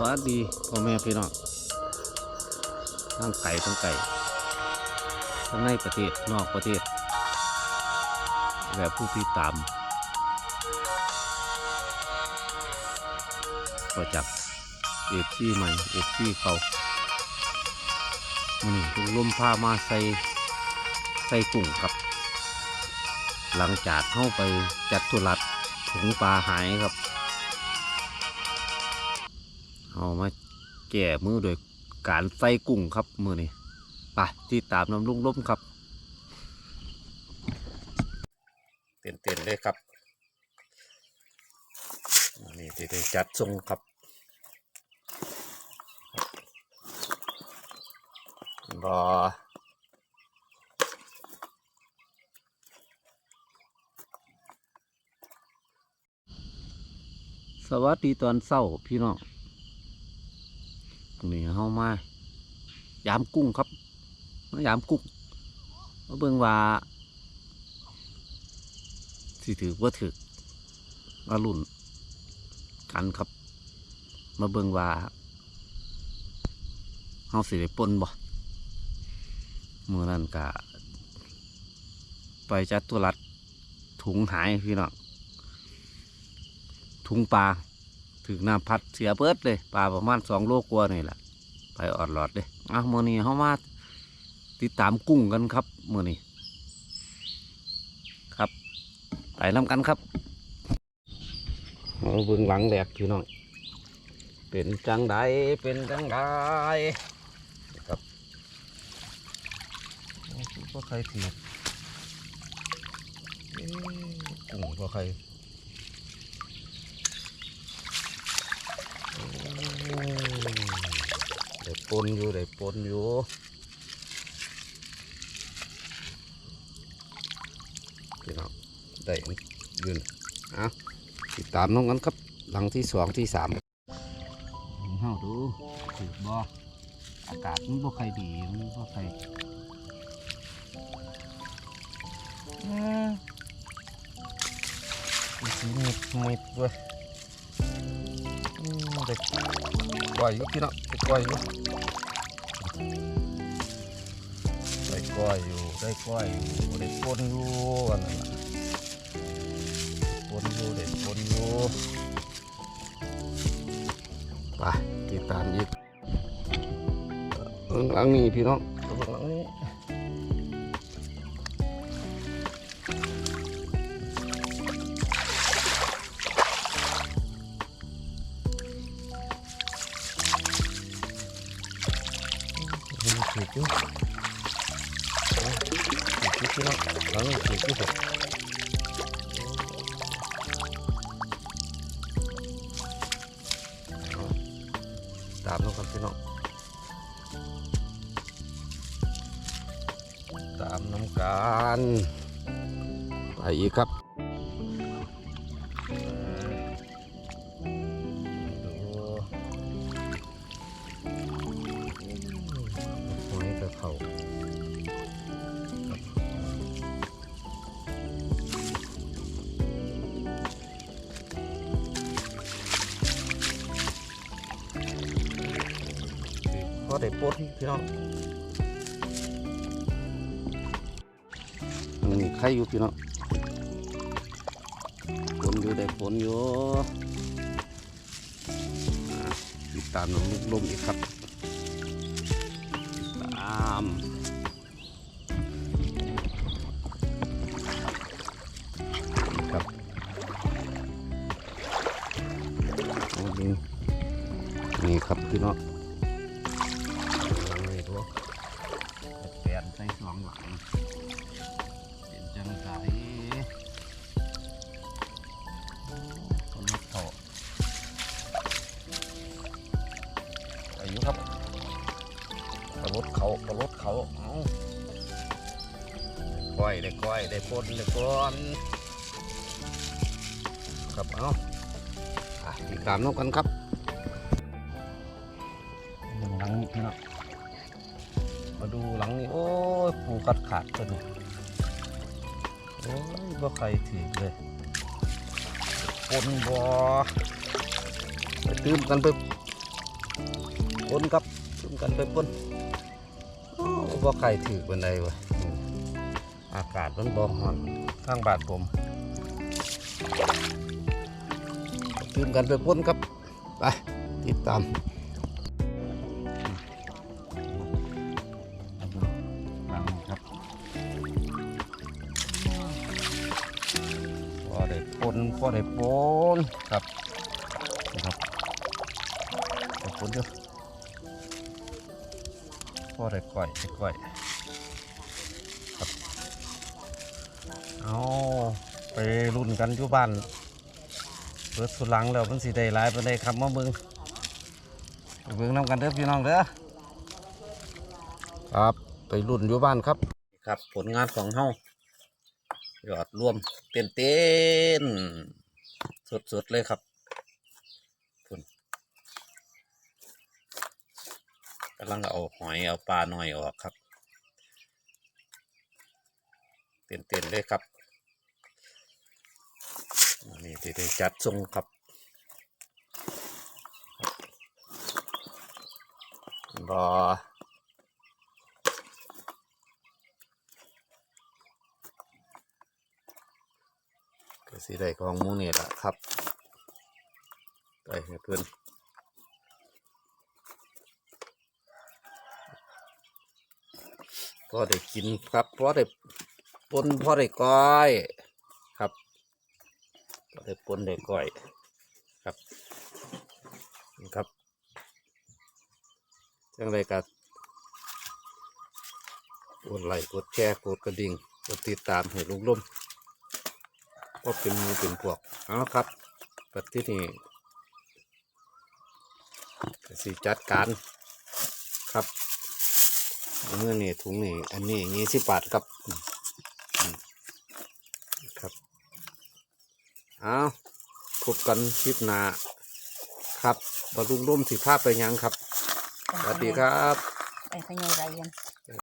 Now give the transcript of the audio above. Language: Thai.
วัสดีพ่อแม่พี่น้องทั้งไก่ทั้งไก่ทั้งในประเทศนอกประเทศ และผู้ที่ตามก็จับเอฟซีใหม่เอฟซีเขามันลุงลมพามาใส่ใส่กุ้งครับ หลังจากเข้าไปจัดธุรัดถุงปลาหายครับ เอามาแก่มือโดยการใส่กุ้งครับมือนี้ไปที่ตามน้ำลุงล้มครับเต้นๆเลยครับนี่ที่ได้จัดทรงครับรอสวัสดีตอนเศร้าพี่น้อง นี่เฮามายามกุ้งครับมายามกุ้งมาเบิ่งว่าสิถือว่าถือมาลุ่นกันครับ มาเบิ่งว่าเฮาสิได้ปนบ่มื่อนั้นกะไปจัดตัวรัดถุงหายพี่น้องถุงปลา ถึงน้ำพัดเสียเบิดเลยปลาประมาณสองโลกว่านี่แหละไปออดหลอดเลยอะมื่อนี้เขามาติดตามกุ้งกันครับมื่อนี้ครับไปน้ำกันครับเอาเบื้องหลังแหลกพี่น้องเป็นจังไดเป็นจังไดครับก็ใครถีบเอ๊ะกุ้งก็ใคร ได้ ปนอยู่ได้ปนอยู่พี่น้องได้ยืนอะติดตามน้องกันครับหลังที่สองที่สามเฮาดูถือบออากาศมันบ่ใครดีมันบ่ใครเอ้อมันสีมิดมิดเว้ยอืมเด็กก้อยอยู่พี่น้องได้ก้อยอยู่ ได้ก้อยอยู่ได้ก้อยอยู่ได้ปนอยู่อันนั้นน่ะปนอยู่ได้ปนอยู่ไปติดตามอีกเบื้องหลังนี้พี่น้อง มันถืออยู่โอ้ถืออยู่พี่น้องหลังนี้ถืออยู่ผมตามน้องกันพี่น้องตามน้ำกันไปอีกครับ ได้ปนพี่น้องอันนี้ใครอยู่พี่น้องปนอยู่ได้ปนอยู่อ่ติดตามน้องลูกลมอีกครับตามครับโอ้นี่นี่ครับพี่น้อง ก้อยได้ก้อยได้ปนได้ก้อนครับเอาอะติดตามน้องกันครับหลังนี้พี่น้องมาดูหลังนี้โอ้ยปูกัดขาดตัวนี้โอ้ยบ่ใครถือเลยปนบ่ไปตื้มกันไปปนครับจุ่มกันไปปนโอ้บ่ใครถือบันไดวะ อากาศมันบ่ฮ้อนทางบานผมจุ่มกันไปปนครับ ไป ติดตามฟังครับพอได้ปนพอได้ปนครับนะครับได้ปนเยอะพอได้ก่อยได้ก่อย เอาไปรุ่นกันอยู่บ้านเปิดสุดหลังแล้วมันสิได้หลายปานใดครับมาเบิ่งไปเบิ่งนํกันเด้อพี่น้องเด้อครับไปรุ่นอยู่บ้านครับ ครับ ผลงานของเฮายอดรวมเต้นเต้นสดสดๆเลยครับพุ่นกำลังเอาหอยเอาปลาหน่อยออกครับ เต้นเต้นๆเลยครับ นี่ที่ได้จัดทรงครับรอก็สิได้ของมูนี่แหละครับไปให้เพื่อนพอได้กินครับพอได้ปนพอได้ก้อย ได้ปนได้ก้อยครับนะครับจังไรกักดไลค์กดแชร์กดกระดิ่งกดติดตามให้ลุงลุ่มก็เป็นหมูเป็นพวกเอาครับปัจจุบันนี้สิจัดการครับเมื่อนี่ถุงนี่อันนี้ยี่สิบบาทครับอืมอืมครับ เอาพบกันคลิปหน้าครับบรรลุงร่มสิภาพไปยังครับสวัสดีครับ ไปขยายไรกัน